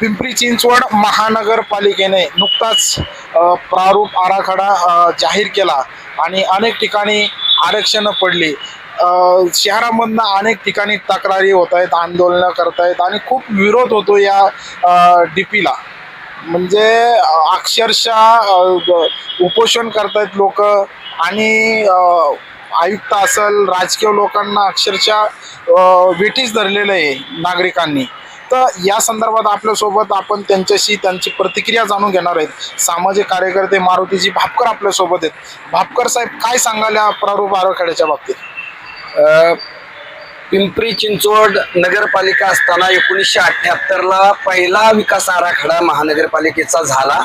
पिंपरी चिंचवड महानगरपालिकेने नुकताच प्रारूप आराखडा जाहीर केला आणि अनेक ठिकाणी आरक्षणं पडली. शहरामधनं अनेक ठिकाणी तक्रारी होत आहेत आंदोलनं करतायत आणि खूप विरोध होतो या डी पीला म्हणजे अक्षरशः उपोषण करत उपोषण करतायत लोक आणि आयुक्त असेल राजकीय लोकांना अक्षरशः वेटीच धरलेलं आहे नागरिकांनी. तर या संदर्भात आपल्यासोबत आपण त्यांच्याशी त्यांची प्रतिक्रिया जाणून घेणार आहेत. सामाजिक कार्यकर्ते मारुतीजी भापकर आपल्यासोबत आहेत. भापकर साहेब काय सांगाल या प्रारूप आराखड्याच्या बाबतीत? पिंपरी चिंचवड नगरपालिका असताना एकोणीसशे अठ्ठ्याहत्तरला पहिला विकास आराखडा महानगरपालिकेचा झाला.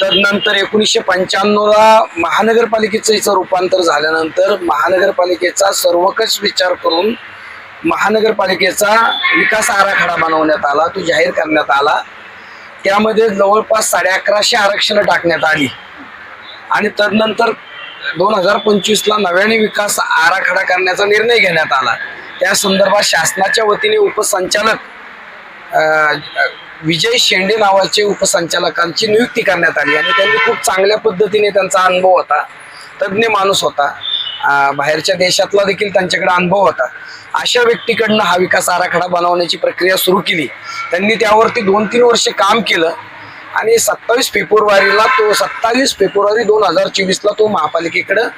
तर नंतर एकोणीसशे पंच्याण्णवला महानगरपालिकेचं याचं रूपांतर झाल्यानंतर महानगरपालिकेचा सर्वकष विचार करून महानगरपालिकेचा विकास आराखडा बनवण्यात आला तो जाहीर करण्यात आला. त्यामध्ये जवळपास साडे अकराशे आरक्षणं टाकण्यात आली. आणि तदनंतर दोन हजार पंचवीसला नव्याने विकास आराखडा करण्याचा निर्णय घेण्यात आला. त्या संदर्भात शासनाच्या वतीने उपसंचालक विजय शेंडे नावाचे उपसंचालकांची नियुक्ती करण्यात आली. आणि त्यांनी खूप चांगल्या पद्धतीने त्यांचा अनुभव होता. तज्ज्ञ माणूस होता. बाहेरच्या देशातला देखील त्यांच्याकडे अनुभव होता. अशा व्यक्तीकडनं हा विकास आराखडा बनवण्याची प्रक्रिया सुरू केली. त्यांनी त्यावरती दोन तीन वर्ष काम केलं आणि सत्तावीस फेब्रुवारीला तो सत्तावीस फेब्रुवारी दोन हजार चोवीसला तो महापालिकेकडं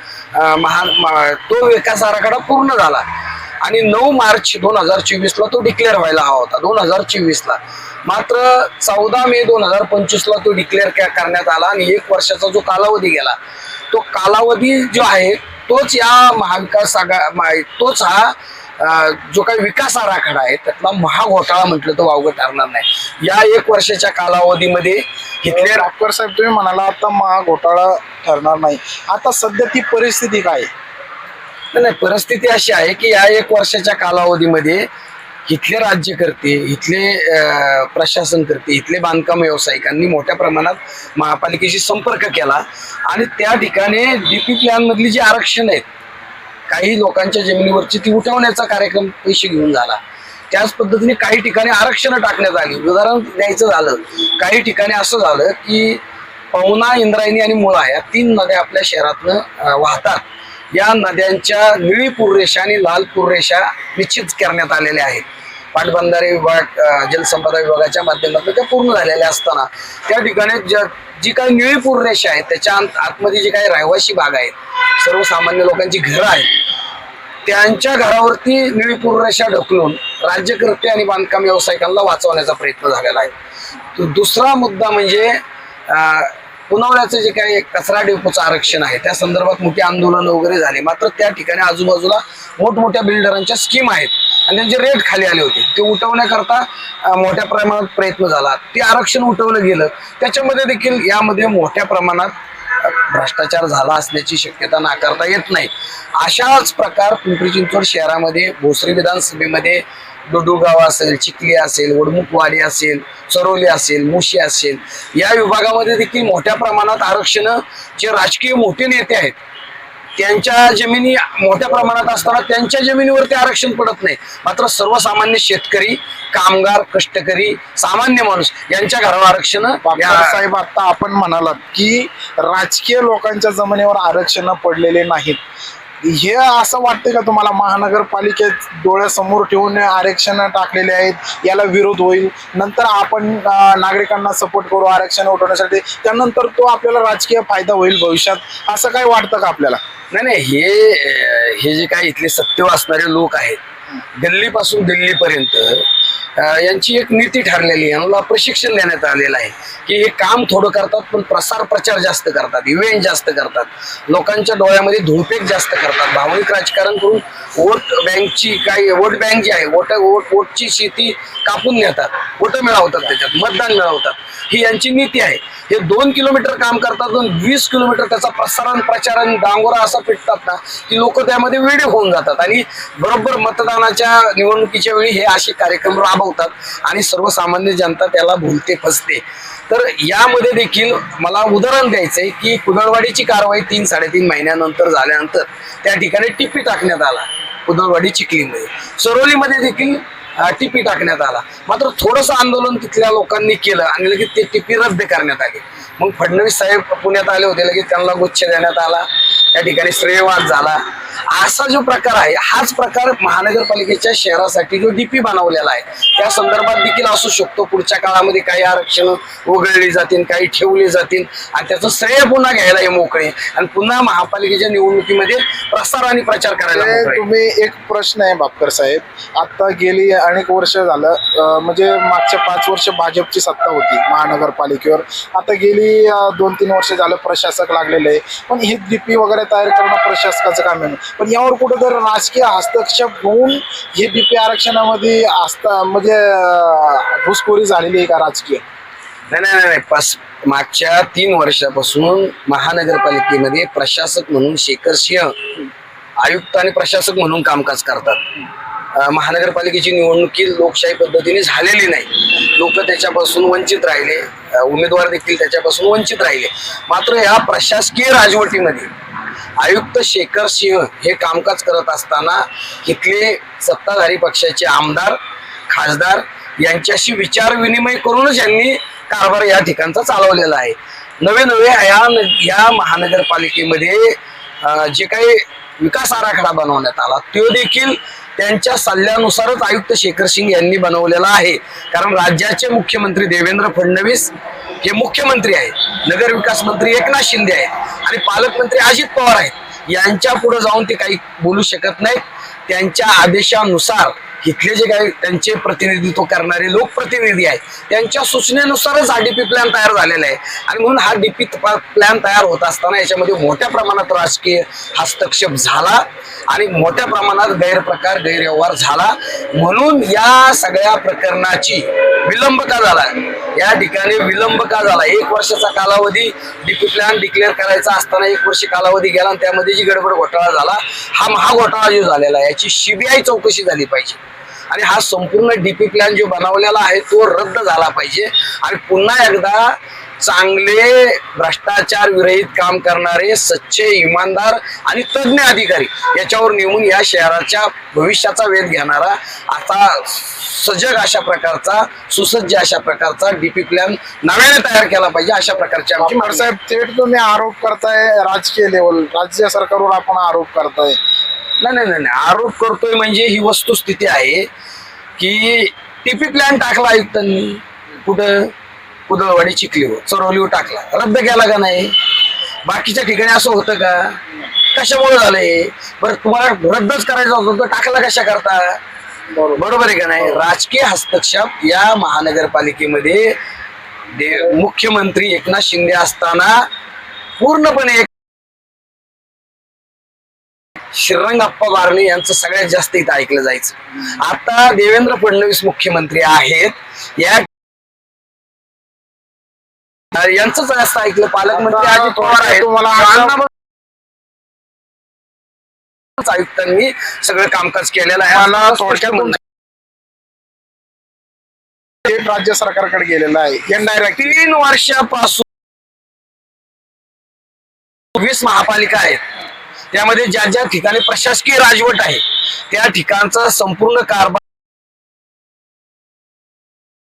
महा तो विकास आराखडा पूर्ण झाला. आणि नऊ मार्च दोन हजार चोवीसला तो डिक्लेअर व्हायला हवा होता दोन हजार चोवीसला मात्र चौदा मे दोन हजार पंचवीसला तो डिक्लेअर करण्यात आला आणि एक वर्षाचा जो कालावधी गेला तो कालावधी जो आहे तोच या महाविकास आघा तोच हा जो काही विकास आराखडा आहे त्यातला महाघोटाळा म्हटलं तर वावगं ठरणार नाही. या एक वर्षाच्या कालावधीमध्ये इथले भापकर साहेब तुम्ही म्हणाला आता महाघोटाळा ठरणार नाही. आता सध्या ती परिस्थिती काय आहे? नाही नाही, परिस्थिती अशी आहे की या एक वर्षाच्या कालावधीमध्ये इथले राज्य करते इथले प्रशासन करते इथले बांधकाम व्यावसायिकांनी मोठ्या प्रमाणात महापालिकेशी संपर्क केला आणि त्या ठिकाणी डीपी प्लॅनमधली जी आरक्षण आहेत काही लोकांच्या जमिनीवरची ती उठवण्याचा कार्यक्रम पैसे घेऊन झाला. त्याच पद्धतीने काही ठिकाणी आरक्षणं टाकण्यात आली. उदाहरण द्यायचं झालं काही ठिकाणी असं झालं की पवना इंद्रायणी आणि मुळा या तीन नद्या आपल्या शहरातनं वाहतात. या नद्यांच्या निळी पूररेषा आणि लाल पूररेषा निश्चित करण्यात आलेल्या आहेत. पाटबंधारे विभाग जलसंपदा विभागाच्या माध्यमातून त्या पूर्ण झालेल्या असताना त्या ठिकाणी ज- जी काही निळी पूररेषा आहे त्याच्या आतमध्ये जे काही रहिवासी भाग आहेत सर्वसामान्य लोकांची घरं आहेत त्यांच्या घरावरती निळी पूररेषा ढकलून राज्यकर्ते आणि बांधकाम व्यावसायिकांना वाचवण्याचा प्रयत्न झालेला आहे. तो दुसरा मुद्दा म्हणजे पुनवण्याचं जे काही कचरा डेपोचं आरक्षण आहे त्या संदर्भात मोठी आंदोलन वगैरे झाले. मात्र त्या ठिकाणी आजूबाजूला मोठमोठ्या बिल्डरांच्या स्कीम आहेत. आणि त्यांचे रेट खाली आले होते. ते उठवण्याकरता मोठ्या प्रमाणात प्रयत्न झाला. ते आरक्षण उठवलं गेलं. त्याच्यामध्ये देखील यामध्ये मोठ्या प्रमाणात भ्रष्टाचार झाला असण्याची शक्यता नाकारता येत नाही. अशाच प्रकार पिंपरी चिंचवड शहरामध्ये भोसरी विधानसभेमध्ये डोडूगाव असेल चिखली असेल वडमुखवाडी असेल चरोली असेल मुशी असेल या विभागामध्ये देखील मोठ्या प्रमाणात आरक्षण जे राजकीय मोठे नेते आहेत त्यांच्या जमिनी मोठ्या प्रमाणात असताना त्यांच्या जमिनीवरती आरक्षण पडत नाही. मात्र सर्वसामान्य शेतकरी कामगार कष्टकरी सामान्य माणूस यांच्या घरावर आरक्षण साहेब आता आपण म्हणालात की राजकीय लोकांच्या जमिनीवर आरक्षण पडलेले नाहीत. हे असं वाटतं का तुम्हाला? महानगरपालिकेत डोळ्यासमोर ठेवून आरक्षण टाकलेले आहेत याला विरोध होईल. नंतर आपण नागरिकांना सपोर्ट करू आरक्षण उठवण्यासाठी. त्यानंतर तो आपल्याला राजकीय फायदा होईल भविष्यात. असं काय वाटतं का आपल्याला? नाही नाही हे हे जे काही इथले सत्य असणारे लोक आहेत दिल्लीपासून दिल्लीपर्यंत यांची एक नीती ठरलेली आहे. यांना प्रशिक्षण देण्यात आलेलं आहे. की हे काम थोडं करतात पण प्रसार प्रचार जास्त करतात इव्हेंट जास्त करतात. लोकांच्या डोळ्यामध्ये धुळपेक जास्त करतात. भावनिक राजकारण करून वोट बँकची काही वोट बँक जी आहे वोट वोट वोटची शेती कापून नेतात. वोट मिळवतात त्याच्यात मतदान मिळवतात. ही यांची नीती आहे. हे दोन किलोमीटर काम करतात दोन वीस किलोमीटर त्याचा प्रसारण प्रचारण डांगोरा असा पिटतात ना की लोक त्यामध्ये वेडे होऊन जातात. आणि बरोबर मतदानाच्या निवडणुकीच्या वेळी हे असे कार्यक्रम राबवतात आणि सर्वसामान्य जनता त्याला भुलते फसते. तर यामध्ये देखील मला उदाहरण द्यायचंय की कुदळवाडीची कारवाई तीन साडेतीन महिन्यानंतर झाल्यानंतर त्या ठिकाणी टिपी टाकण्यात आला कुदळवाडी चिखलीमध्ये सरोलीमध्ये देखील टिपी टाकण्यात आला. मात्र थोडंसं आंदोलन तिथल्या लोकांनी केलं आणि लगेच ते टिपी रद्द करण्यात आली. मग फडणवीस साहेब पुण्यात आले होते लगेच त्यांना गुच्छ देण्यात आला. त्या ठिकाणी श्रेयवाद झाला. असा जो प्रकार आहे हाच प्रकार महानगरपालिकेच्या शहरासाठी जो डीपी बनवलेला आहे त्या संदर्भात देखील असू शकतो. पुढच्या काळामध्ये काही आरक्षण वगळली जातील काही ठेवली जातील. आणि त्याचं श्रेय पुन्हा घ्यायला हे मोकळे. आणि पुन्हा महापालिकेच्या निवडणुकीमध्ये प्रसार आणि प्रचार करायला ते मोकळे. तुम्ही एक प्रश्न आहे भापकर साहेब. आता गेली अनेक वर्ष झालं अं, म्हणजे मागच्या पाच वर्ष भाजपची सत्ता होती महानगरपालिकेवर. आता गेली अं, दोन तीन वर्ष झालं प्रशासक लागलेले आहे. पण हे डीपी वगैरे तयार करणं प्रशासकाचं काम आहे. पण यावर कुठेतरी राजकीय हस्तक्षेप होऊन हे डीपी आरक्षणामध्ये आस्था म्हणजे अं, घुसखोरी झालेली आहे का राजकीय? नाही नाही नाही, नाही. पस मागच्या तीन वर्षापासून महानगरपालिकेमध्ये प्रशासक म्हणून शेखर सिंह आयुक्त आणि प्रशासक म्हणून कामकाज करतात. महानगरपालिकेची निवडणुकी लोकशाही पद्धतीने झालेली नाही. लोक त्याच्यापासून वंचित राहिले. उमेदवार देखील त्याच्यापासून वंचित राहिले. मात्र या प्रशासकीय राजवटीमध्ये आयुक्त शेखर सिंह हे कामकाज करत असताना इथले सत्ताधारी पक्षाचे आमदार खासदार यांच्याशी विचार विनिमय करूनच यांनी कारभार या ठिकाणचा चालवलेला आहे. नवे नवे या या महानगरपालिकेमध्ये जे काही विकास आराखडा बनवण्यात आला तो देखील त्यांच्या सल्ल्यानुसारच आयुक्त शेखर सिंग यांनी बनवलेला आहे. कारण राज्याचे मुख्यमंत्री देवेंद्र फडणवीस हे मुख्यमंत्री आहेत. नगर विकास मंत्री एकनाथ शिंदे आहेत. आणि पालकमंत्री अजित पवार आहेत. यांच्या पुढे जाऊन ते काही बोलू शकत नाहीत. त्यांच्या आदेशानुसार इथले जे काही त्यांचे प्रतिनिधित्व करणारे लोकप्रतिनिधी आहेत त्यांच्या सूचनेनुसारच हा डीपी प्लॅन तयार झालेला आहे. आणि म्हणून हा डीपी प्लॅन तयार होत असताना याच्यामध्ये मोठ्या प्रमाणात राजकीय हस्तक्षेप झाला आणि मोठ्या प्रमाणात गैरप्रकार गैरव्यवहार झाला. म्हणून या सगळ्या प्रकरणाची विलंब का झाला? या ठिकाणी विलंब का झाला? एक वर्षाचा कालावधी डीपी प्लॅन डिक्लेअर करायचा असताना एक वर्ष कालावधी गेला आणि त्यामध्ये जी गडबड घोटाळा झाला हा महाघोटाळा जो झालेला आहे याची सीबीआय चौकशी झाली पाहिजे. आणि हा संपूर्ण डीपी प्लॅन जो बनवलेला आहे तो रद्द झाला पाहिजे. आणि पुन्हा एकदा चांगले भ्रष्टाचार विरहित काम करणारे सच्चे इमानदार आणि तज्ज्ञ अधिकारी याच्यावर नेमून या शहराच्या भविष्याचा वेध घेणारा आता सजग अशा प्रकारचा सुसज्ज अशा प्रकारचा डीपी प्लॅन नव्याने तयार केला पाहिजे अशा प्रकारची आमची भापकर मागणी साहेब थेट तुम्ही आरोप करताय राजकीय लेवल राज्य सरकारवर आपण आरोप करताय. नाही नाही नाही नाही. आरोप करतोय म्हणजे ही वस्तुस्थिती आहे की टीपी प्लॅन टाकला आयुक्तांनी. कुठं? कुदळवाडी चिखलीवर. चरवलीवर टाकला. रद्द केला का नाही? बाकीच्या ठिकाणी असं होतं का? कशामुळे झालंय? बरं तुम्हाला रद्दच करायचं होतं तर टाकला कशा करता? बरोबर आहे का नाही? राजकीय हस्तक्षेप या महानगरपालिकेमध्ये मुख्यमंत्री एकनाथ शिंदे असताना पूर्णपणे एक श्रीरंगप्पा बारणे यांचं सगळ्यात जास्त इथं ऐकलं जायचं. आता देवेंद्र फडणवीस मुख्यमंत्री आहेत. या यांचं जास्त ऐकलं पालकमंत्री अजित पवार आहेत. तुम्हाला आयुक्तांनी सगळं कामकाज केलेलं आहे. थेट राज्य सरकारकडे गेलेला आहे. तीन वर्षापासून वीस महापालिका आहेत. त्यामध्ये ज्या ज्या ठिकाणी प्रशासकीय राजवट आहे त्या ठिकाणचा संपूर्ण कारभार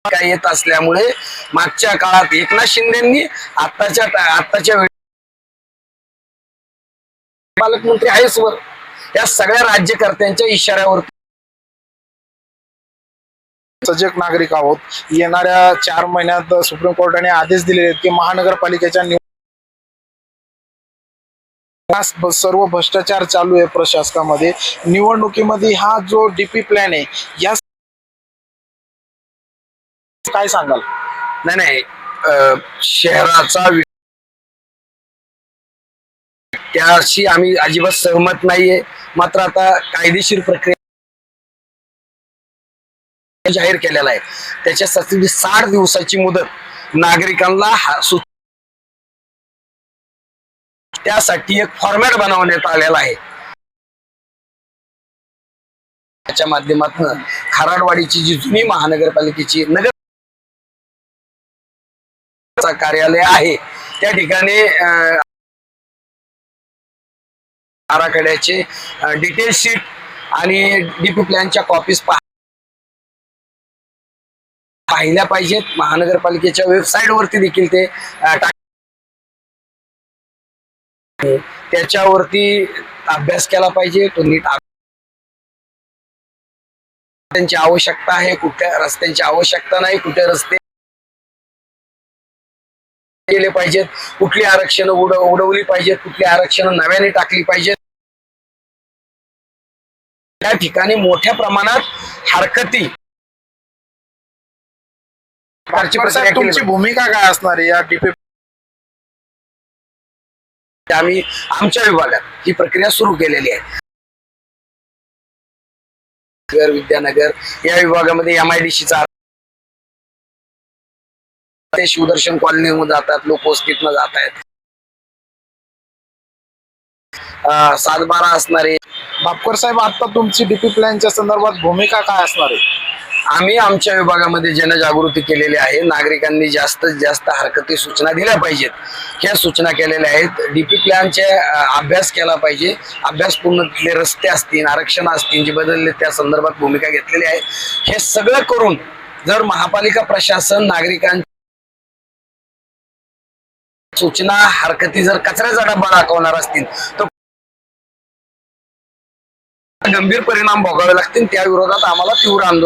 काय येत असल्यामुळे मागच्या काळात एकनाथ शिंदेनी आताच्या आताच्या वेळी पालकमंत्री आहेच वर. या सगळ्या राज्यकर्त्यांच्या इशाऱ्यावर सजग नागरिक आहोत. येणाऱ्या चार महिन्यात सुप्रीम कोर्टाने आदेश दिलेले आहेत की महानगरपालिकेच्या सर्व भ्रष्टाचार चालू आहे प्रशासनामध्ये. निवडणुकीमध्ये हा जो डीपी प्लॅन आहे या काय सांगाल? नाही नाही. शहराचा त्याशी आम्ही अजिबात सहमत नाहीये. मात्र आता कायदेशीर प्रक्रिया जाहीर केलेला आहे. त्याच्यासाठी साठ दिवसाची मुदत नागरिकांना हा- सु- त्यासाठी एक फॉर्मॅट बनवण्यात आलेला आहे. त्याच्या माध्यमातून खराडवाडीची जी जुनी महानगरपालिकेची नगर कार्यालय आहे त्या ठिकाणी आराखड्याचे डिटेल शीट आणि डीपी प्लॅनच्या कॉपीज पाहिल्या पाहिजेत. महानगरपालिकेच्या वेबसाईट वरती देखील ते टाक त्याच्यावरती अभ्यास केला पाहिजे. तो नीट त्यांची आवश्यकता आहे. कुठल्या रस्त्यांची आवश्यकता नाही. कुठे रस्ते केले पाहिजेत. कुठली आरक्षण उड उडवली पाहिजेत. कुठली आरक्षण नव्याने टाकली पाहिजेत. त्या ठिकाणी मोठ्या प्रमाणात हरकती. तुमची भूमिका काय असणार आहे? या डीपी. आम्ही आमच्या विभागात ही प्रक्रिया सुरू केलेली आहे. नगर, विद्यानगर या विभागामध्ये एम आय डी सीचा ते शिवदर्शन कॉलनी जातात लोक वस्तीतनं जात आहेत सातबारा असणारे बापकर साहेब आता तुमची डीपी प्लॅनच्या संदर्भात भूमिका काय असणार आहे? आम्ही आमच्या विभागामध्ये जनजागृती केलेली आहे. नागरिकांनी जास्तीत जास्त हरकती सूचना दिल्या पाहिजेत. ह्या सूचना केलेल्या आहेत. डीपी प्लॅनच्या अभ्यास केला पाहिजे. अभ्यास पूर्ण रस्ते असतील आरक्षण असतील जे बदलले त्या संदर्भात भूमिका घेतलेली आहे. हे सगळं करून जर महापालिका प्रशासन नागरिकां सूचना हरकती जर कचऱ्याचा डब्बा दाखवणार असतील तर गंभीर परिणाम भोगावे लागतील. त्या विरोधात आम्हाला तीव्र आंदोलन